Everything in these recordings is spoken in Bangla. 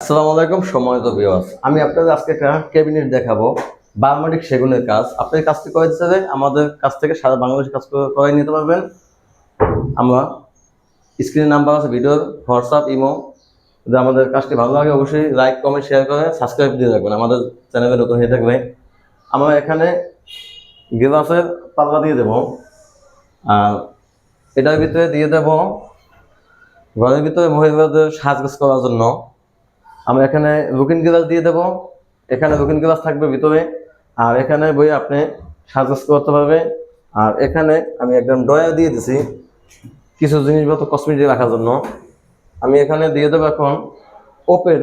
আসসালামু আলাইকুম, সম্মানিত ভিউয়ার্স আমি আপনাদের আজকে একটা ক্যাবিনেট দেখাবো বায়োমেট্রিক সেগুনের কাজ। আপনি এই কাজটি করে দিতে আমাদের কাছ থেকে সারা বাংলাদেশে কাজ করে নিতে পারবেন। আমরা স্ক্রিনে নাম্বার আছে ভিডিওর হোয়াটসঅ্যাপ ইমো যদি আমাদের কাজটি ভালো লাগে, অবশ্যই লাইক কমেন্ট শেয়ার করে সাবস্ক্রাইব দিয়ে রাখবেন। আমাদের চ্যানেলে নতুন হয়ে থাকবে। আমরা এখানে গ্লাসের পাল্লা দিয়ে দেবো। আর এটার ভিতরে দিয়ে দেবো, ঘরের ভিতরে মহিলাদের সাজগোজ করার জন্য। আমরা এখানে লুকিং গ্লাস দিয়ে দেবো। এখানে লুকিং গ্লাস থাকবে ভিতরে। আর এখানে বই আপনি সাজগোজ করতে পারবে। আর এখানে আমি একদম ড্রয়ার দিয়ে দিছি কিছু জিনিসপত্র কসমেটিক রাখার জন্য। আমি এখানে দিয়ে দেবো এখন ওপেন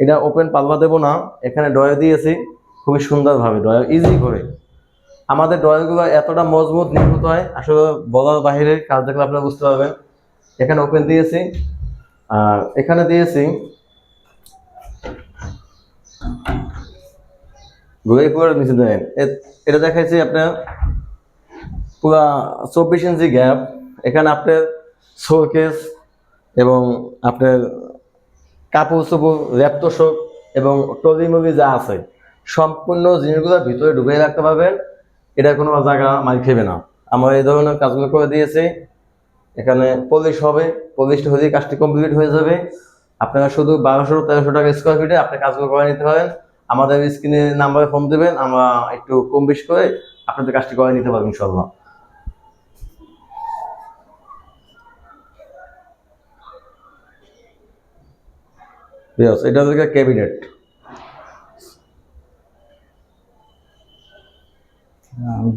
এটা ওপেন পাল্লা দেবো না। এখানে ড্রয়ার দিয়েছি। খুবই সুন্দরভাবে ড্রয়ার ইজি করে। আমাদের ড্রয়ারগুলো এতটা মজবুত নিখুঁত হয়। আসলে বলার বাইরে কাজ দেখলে আপনারা বুঝতে পারবেন। এখানে ওপেন দিয়েছি। আর এখানে দিয়েছি ঘুরে করে নিচে দেন এটা দেখাইছি আপনার পুরা চব্বিশ ইঞ্চি গ্যাপ এখানে আপনার শোকেস এবং আপনার কাপড় চোপড় ল্যাপটপ এবং টলি মলি যা আছে, সম্পূর্ণ জিনিসগুলো ভিতরে ঢুকিয়ে রাখতে পারবেন। এটা কোনো জায়গা মাল খেবে না। আমরা এই ধরনের কাজগুলো করে দিয়েছি। এখানে পলিশ হবে। পলিশটা হলেই কাজটি কমপ্লিট হয়ে যাবে। আপনারা শুধু বারোশো তেরোশো টাকা স্কোয়ার ফিটে আপনি কাজগুলো করে নিতে পারেন। আমাদের স্ক্রিনে নাম্বারে ফোন দেবেন, আমরা একটু কম বেশি করে আপনাদের কাজটি করে নিতে পারবেন ইনশাল্লাহ এটা হচ্ছে ক্যাবিনেট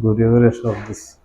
ঘুরে ঘুরে সব দিচ্ছি।